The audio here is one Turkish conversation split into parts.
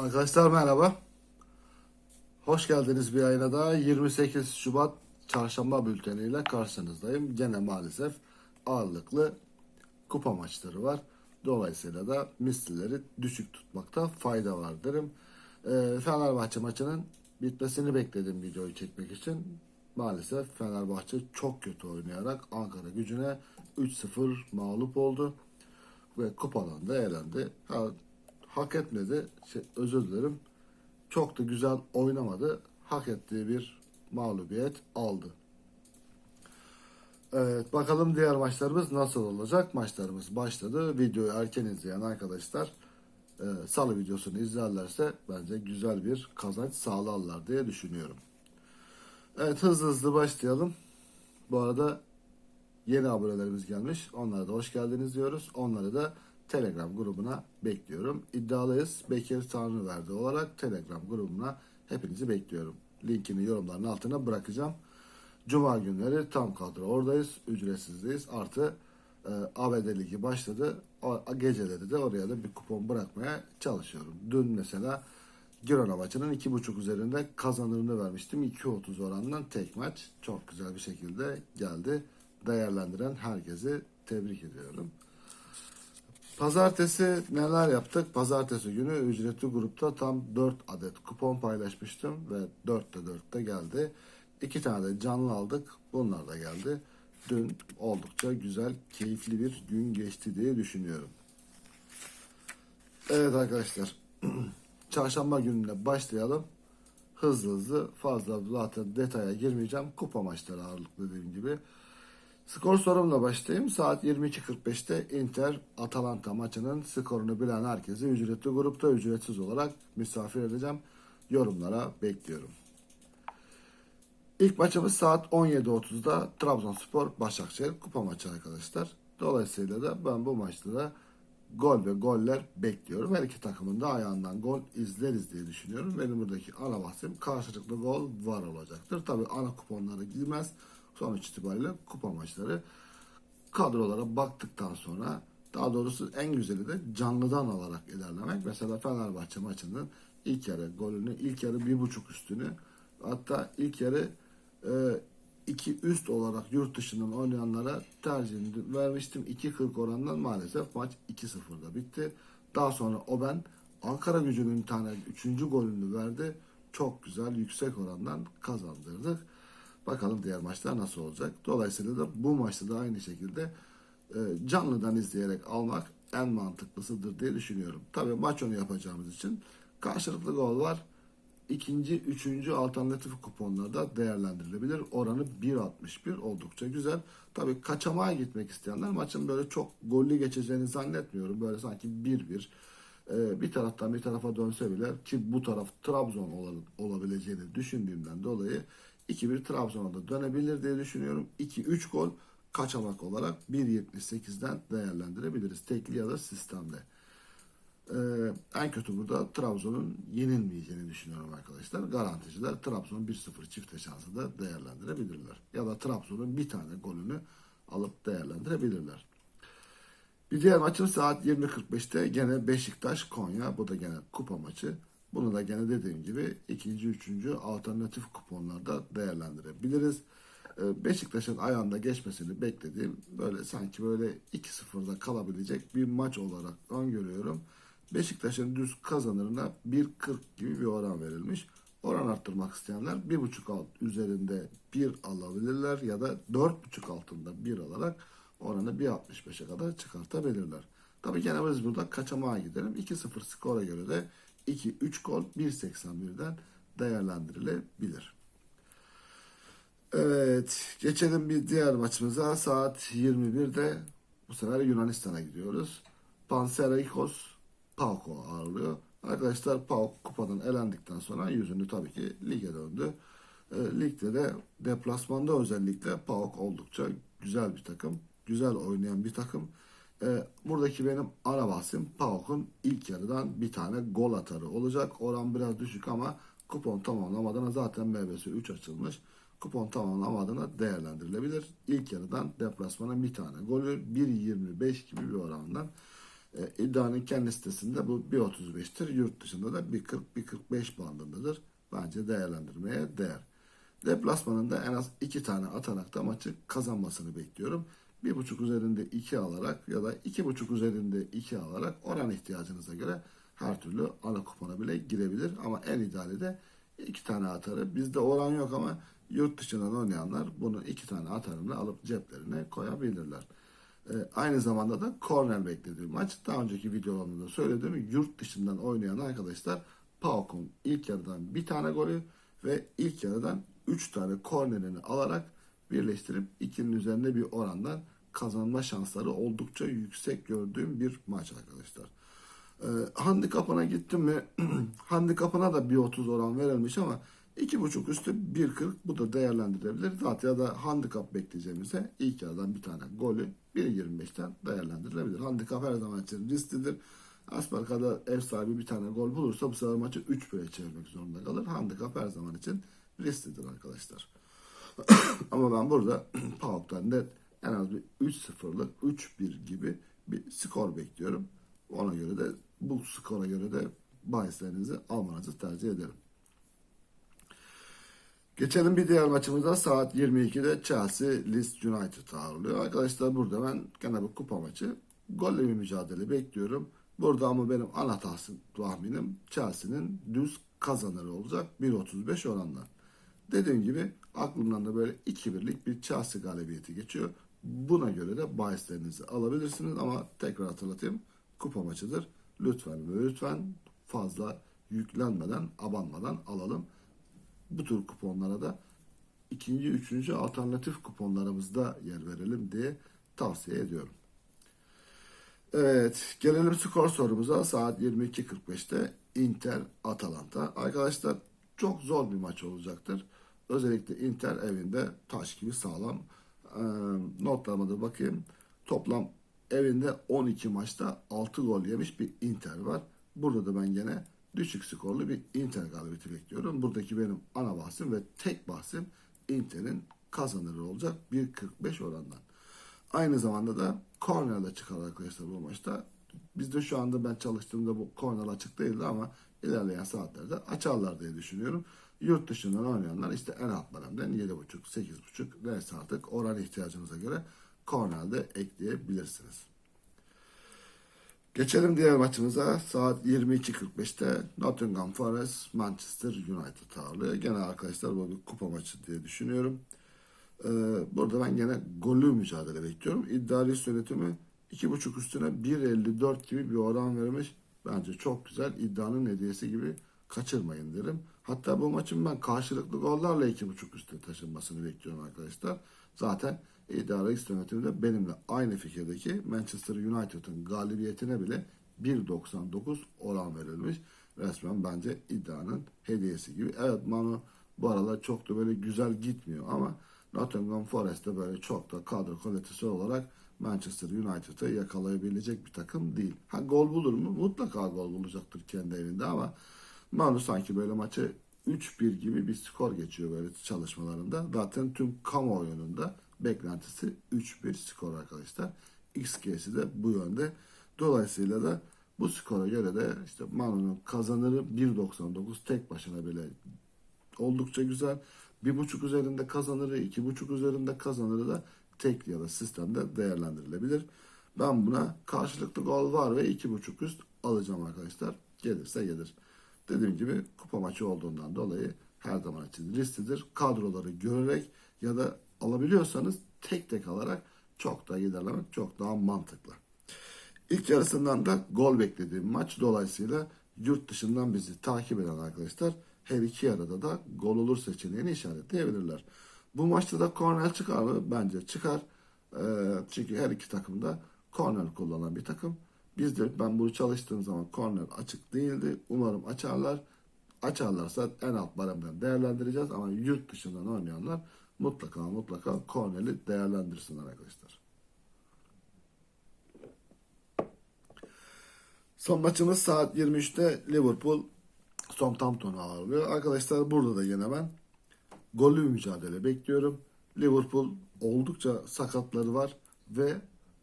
Arkadaşlar merhaba. Hoş geldiniz bir ayına daha. 28 Şubat çarşamba bülteniyle karşınızdayım. Gene maalesef ağırlıklı kupa maçları var. Dolayısıyla da mislileri düşük tutmakta fayda var derim. Ee, Fenerbahçe maçının bitmesini bekledim videoyu çekmek için. Maalesef Fenerbahçe çok kötü oynayarak Ankara gücüne 3-0 mağlup oldu ve kupadan da elendi. Hak etmedi. Şey, özür dilerim. Çok da güzel oynamadı. Hak ettiği bir mağlubiyet aldı. Evet bakalım diğer maçlarımız nasıl olacak? Maçlarımız başladı. Videoyu erken izleyen arkadaşlar e, salı videosunu izlerlerse bence güzel bir kazanç sağlarlar diye düşünüyorum. Evet hızlı hızlı başlayalım. Bu arada yeni abonelerimiz gelmiş. Onlara da hoş geldiniz diyoruz. Onları da Telegram grubuna bekliyorum. İddialıyız. Bekir Tanrıverdi olarak Telegram grubuna hepinizi bekliyorum. Linkini yorumların altına bırakacağım. Cuma günleri tam kadro oradayız. Ücretsizdeyiz. Artı e, ABD Ligi başladı. O, geceleri de oraya da bir kupon bırakmaya çalışıyorum. Dün mesela Girona maçının 2.5 üzerinde kazanırını vermiştim. 2.30 oranından tek maç. Çok güzel bir şekilde geldi. Değerlendiren herkesi tebrik ediyorum. Pazartesi neler yaptık? Pazartesi günü ücretli grupta tam 4 adet kupon paylaşmıştım ve 4'te 4'te geldi. 2 tane de canlı aldık. Bunlar da geldi. Dün oldukça güzel, keyifli bir gün geçti diye düşünüyorum. Evet arkadaşlar. Çarşamba gününe başlayalım. Hızlı hızlı fazla zaten detaya girmeyeceğim. Kupa maçları ağırlıklı dediğim gibi. Skor sorumla başlayayım. Saat 22.45'te Inter Atalanta maçının skorunu bilen herkesi ücretli grupta ücretsiz olarak misafir edeceğim. Yorumlara bekliyorum. İlk maçımız saat 17.30'da Trabzonspor Başakşehir kupa maçı arkadaşlar. Dolayısıyla da ben bu maçta da gol ve goller bekliyorum. Her iki takımın da ayağından gol izleriz diye düşünüyorum. Benim buradaki ana bahsim karşılıklı gol var olacaktır. Tabi ana kuponlara girmez. Sonuç itibariyle kupa maçları kadrolara baktıktan sonra daha doğrusu en güzeli de canlıdan alarak ilerlemek. Mesela Fenerbahçe maçının ilk yarı golünü, ilk yarı bir buçuk üstünü hatta ilk yarı e, iki üst olarak yurt dışından oynayanlara tercihini vermiştim. 2.40 orandan maalesef maç 2-0'da bitti. Daha sonra o ben Ankara gücünün tane 3. golünü verdi. Çok güzel yüksek orandan kazandırdık. Bakalım diğer maçlar nasıl olacak. Dolayısıyla da bu maçta da aynı şekilde e, canlıdan izleyerek almak en mantıklısıdır diye düşünüyorum. Tabii maç onu yapacağımız için karşılıklı gol var. İkinci, üçüncü alternatif kuponlarda değerlendirilebilir. Oranı 1.61 oldukça güzel. Tabii kaçamağa gitmek isteyenler maçın böyle çok gollü geçeceğini zannetmiyorum. Böyle sanki 1-1 e, bir taraftan bir tarafa dönse bile ki bu taraf Trabzon ol- olabileceğini düşündüğümden dolayı 2-1 Trabzon'a da dönebilir diye düşünüyorum. 2-3 gol kaçamak olarak 1.78'den değerlendirebiliriz. Tekli ya da sistemde. Ee, en kötü burada Trabzon'un yenilmeyeceğini düşünüyorum arkadaşlar. Garanticiler Trabzon 1-0 çifte şansı da değerlendirebilirler. Ya da Trabzon'un bir tane golünü alıp değerlendirebilirler. Bir diğer maçın saat 20.45'te gene Beşiktaş Konya. Bu da gene kupa maçı. Bunu da gene dediğim gibi ikinci, üçüncü alternatif kuponlarda değerlendirebiliriz. Ee, Beşiktaş'ın ayağında geçmesini beklediğim böyle sanki böyle 2-0'da kalabilecek bir maç olarak öngörüyorum. Beşiktaş'ın düz kazanırına 1.40 gibi bir oran verilmiş. Oran arttırmak isteyenler 1.5 alt üzerinde 1 alabilirler ya da 4.5 altında 1 alarak oranı 1.65'e kadar çıkartabilirler. Tabii gene biz burada kaçamağa gidelim. 2-0 skora göre de 2-3 gol 1.81'den değerlendirilebilir. Evet, geçelim bir diğer maçımıza. Saat 21'de bu sefer Yunanistan'a gidiyoruz. Panserikos PAOK'u ağırlıyor. Arkadaşlar PAOK kupadan elendikten sonra yüzünü tabii ki lige döndü. E, ligde de deplasmanda özellikle PAOK oldukça güzel bir takım. Güzel oynayan bir takım. E, buradaki benim ana bahsim PAOK'un ilk yarıdan bir tane gol atarı olacak. Oran biraz düşük ama kupon tamamlamadığına zaten MBS 3 açılmış. Kupon tamamlamadığına değerlendirilebilir. İlk yarıdan deplasmana bir tane golü 1.25 gibi bir orandan E, iddianın kendi sitesinde bu 1.35'tir. Yurt dışında da 1.40-1.45 bandındadır. Bence değerlendirmeye değer. Deplasmanında en az 2 tane atarak da maçı kazanmasını bekliyorum. 1.5 üzerinde 2 alarak ya da 2.5 üzerinde 2 alarak oran ihtiyacınıza göre her türlü ana kupona bile girebilir. Ama en ideali de 2 tane atarı. Bizde oran yok ama yurt dışından oynayanlar bunu 2 tane atarımla alıp ceplerine koyabilirler. Ee, aynı zamanda da korner beklediğim maç. Daha önceki videolarımda da söylediğim yurt dışından oynayan arkadaşlar PAOK'un ilk yarıdan bir tane golü ve ilk yarıdan 3 tane kornerini alarak birleştirip 2'nin üzerinde bir orandan kazanma şansları oldukça yüksek gördüğüm bir maç arkadaşlar. Ee, handikapına gittim mi? handikapına da 1.30 oran verilmiş ama 2.5 üstü 1.40 bu da değerlendirilebilir. Zaten ya da handikap bekleyeceğimizse ilk yarıdan bir tane golü 1.25'ten değerlendirilebilir. Handikap her zaman için risklidir. Asparka'da ev sahibi bir tane gol bulursa bu sefer maçı 3-1'e çevirmek zorunda kalır. Handikap her zaman için risklidir arkadaşlar. Ama ben burada PAOK'tan net en az bir 3-0'lık 3-1 gibi bir skor bekliyorum. Ona göre de bu skora göre de bahislerinizi almanızı tercih ederim. Geçelim bir diğer maçımızda saat 22'de Chelsea Leeds United ağırlıyor. Arkadaşlar burada ben gene bir kupa maçı golle bir mücadele bekliyorum. Burada ama benim ana tahminim Chelsea'nin düz kazanırı olacak 1.35 oranla. Dediğim gibi aklımdan da böyle 2-1'lik bir Chelsea galibiyeti geçiyor. Buna göre de bahislerinizi alabilirsiniz ama tekrar hatırlatayım kupa maçıdır. Lütfen ve lütfen fazla yüklenmeden, abanmadan alalım. Bu tür kuponlara da ikinci, üçüncü alternatif kuponlarımızda yer verelim diye tavsiye ediyorum. Evet, gelelim skor sorumuza. Saat 22.45'te Inter Atalanta. Arkadaşlar çok zor bir maç olacaktır. Özellikle Inter evinde taş gibi sağlam. Ee, notlarıma da bakayım. Toplam evinde 12 maçta 6 gol yemiş bir Inter var. Burada da ben gene düşük skorlu bir Inter galibiyeti bekliyorum. Buradaki benim ana bahsim ve tek bahsim Inter'in kazanırı olacak 1.45 orandan. Aynı zamanda da kornerle çıkar arkadaşlar bu maçta. Bizde şu anda ben çalıştığımda bu korner açık değildi ama ilerleyen saatlerde açarlar diye düşünüyorum. Yurt dışından oynayanlar işte en alt baremden 7.5, 8.5 neyse artık oran ihtiyacınıza göre kornerde ekleyebilirsiniz. Geçelim diğer maçımıza. Saat 22.45'te Nottingham Forest Manchester United ağırlıyor. Gene arkadaşlar bu bir kupa maçı diye düşünüyorum. Ee, burada ben gene golü mücadele bekliyorum. İddia risk yönetimi 2.5 üstüne 1.54 gibi bir oran vermiş. Bence çok güzel. İddianın hediyesi gibi kaçırmayın derim. Hatta bu maçın ben karşılıklı gollarla 2.5 üstüne taşınmasını bekliyorum arkadaşlar. Zaten risk yönetimi de benimle aynı fikirdeki Manchester United'ın galibiyetine bile 1.99 oran verilmiş. Resmen bence iddianın hediyesi gibi. Evet Manu bu aralar çok da böyle güzel gitmiyor ama Nottingham Forest'te böyle çok da kadro kalitesi olarak Manchester United'ı yakalayabilecek bir takım değil. Ha gol bulur mu? Mutlaka gol bulacaktır kendi evinde ama Manu sanki böyle maçı 3-1 gibi bir skor geçiyor böyle çalışmalarında. Zaten tüm kamuoyunun da beklentisi 3-1 skor arkadaşlar. XG'si de bu yönde. Dolayısıyla da bu skora göre de işte Manu'nun kazanırı 1.99 tek başına bile oldukça güzel. Bir buçuk üzerinde kazanırı, iki buçuk üzerinde kazanırı da tek ya da sistemde değerlendirilebilir. Ben buna karşılıklı gol var ve iki buçuk üst alacağım arkadaşlar. Gelirse gelir. Dediğim gibi kupa maçı olduğundan dolayı her zaman için risklidir. Kadroları görerek ya da alabiliyorsanız tek tek alarak çok daha ilerlemek çok daha mantıklı. İlk yarısından da gol beklediğim maç dolayısıyla yurt dışından bizi takip eden arkadaşlar her iki yarıda da gol olur seçeneğini işaretleyebilirler. Bu maçta da korner çıkar mı? Bence çıkar. Ee, çünkü her iki takım da korner kullanan bir takım. Biz de ben bunu çalıştığım zaman korner açık değildi. Umarım açarlar. Açarlarsa en alt baremden değerlendireceğiz ama yurt dışından oynayanlar mutlaka mutlaka korneri değerlendirsinler arkadaşlar. Son maçımız saat 23'te Liverpool Southampton'u ağırlıyor. Arkadaşlar burada da yine ben gollü bir mücadele bekliyorum. Liverpool oldukça sakatları var ve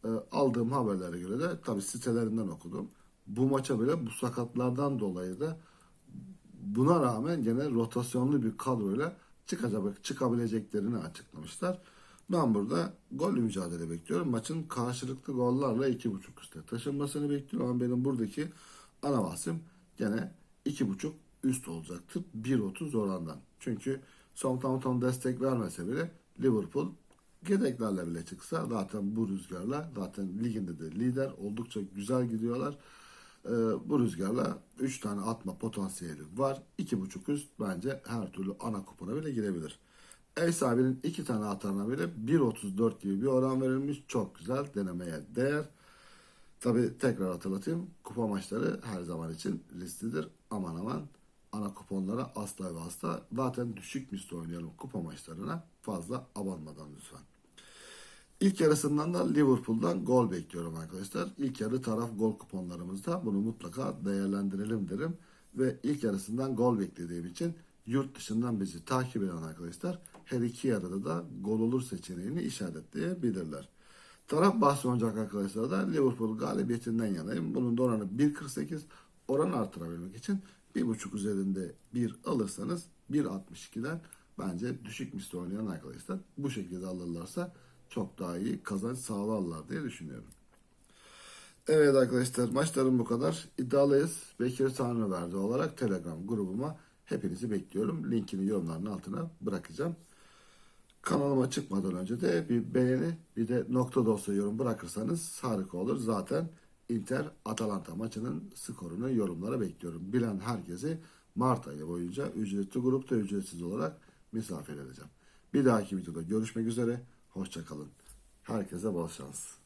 e, aldığım haberlere göre de tabii sitelerinden okudum. Bu maça bile bu sakatlardan dolayı da buna rağmen gene rotasyonlu bir kadroyla çıkacak, çıkabileceklerini açıklamışlar. Ben burada gol mücadele bekliyorum. Maçın karşılıklı gollarla 2.5 üstte taşınmasını bekliyorum. Ama benim buradaki ana bahsim gene 2.5 üst olacaktır. 1.30 orandan. Çünkü Southampton destek vermese bile Liverpool yedeklerle bile çıksa zaten bu rüzgarla zaten liginde de lider oldukça güzel gidiyorlar. Ee, bu rüzgarla 3 tane atma potansiyeli var. 2.5 üst bence her türlü ana kupona bile girebilir. Ev sahibinin 2 tane atarına bile 1.34 gibi bir oran verilmiş. Çok güzel denemeye değer. Tabi tekrar hatırlatayım. Kupa maçları her zaman için risklidir. Aman aman ana kuponlara asla ve asla zaten düşük misli oynayalım kupa maçlarına fazla abanmadan lütfen. İlk yarısından da Liverpool'dan gol bekliyorum arkadaşlar. İlk yarı taraf gol kuponlarımızda bunu mutlaka değerlendirelim derim. Ve ilk yarısından gol beklediğim için yurt dışından bizi takip eden arkadaşlar her iki yarıda da gol olur seçeneğini işaretleyebilirler. Taraf bahsi oynayacak arkadaşlar da Liverpool galibiyetinden yanayım. Bunun da oranı 1.48 oran artırabilmek için 1.5 üzerinde 1 alırsanız 1.62'den bence düşük misli oynayan arkadaşlar bu şekilde alırlarsa çok daha iyi kazanç sağlarlar diye düşünüyorum. Evet arkadaşlar maçlarım bu kadar. İddialıyız. Bekir Tanrıverdi olarak Telegram grubuma hepinizi bekliyorum. Linkini yorumların altına bırakacağım. Kanalıma çıkmadan önce de bir beğeni bir de nokta dosya yorum bırakırsanız harika olur. Zaten Inter Atalanta maçının skorunu yorumlara bekliyorum. Bilen herkesi Mart ayı boyunca ücretli grupta ücretsiz olarak misafir edeceğim. Bir dahaki videoda görüşmek üzere. Hoşçakalın. Herkese bol şans.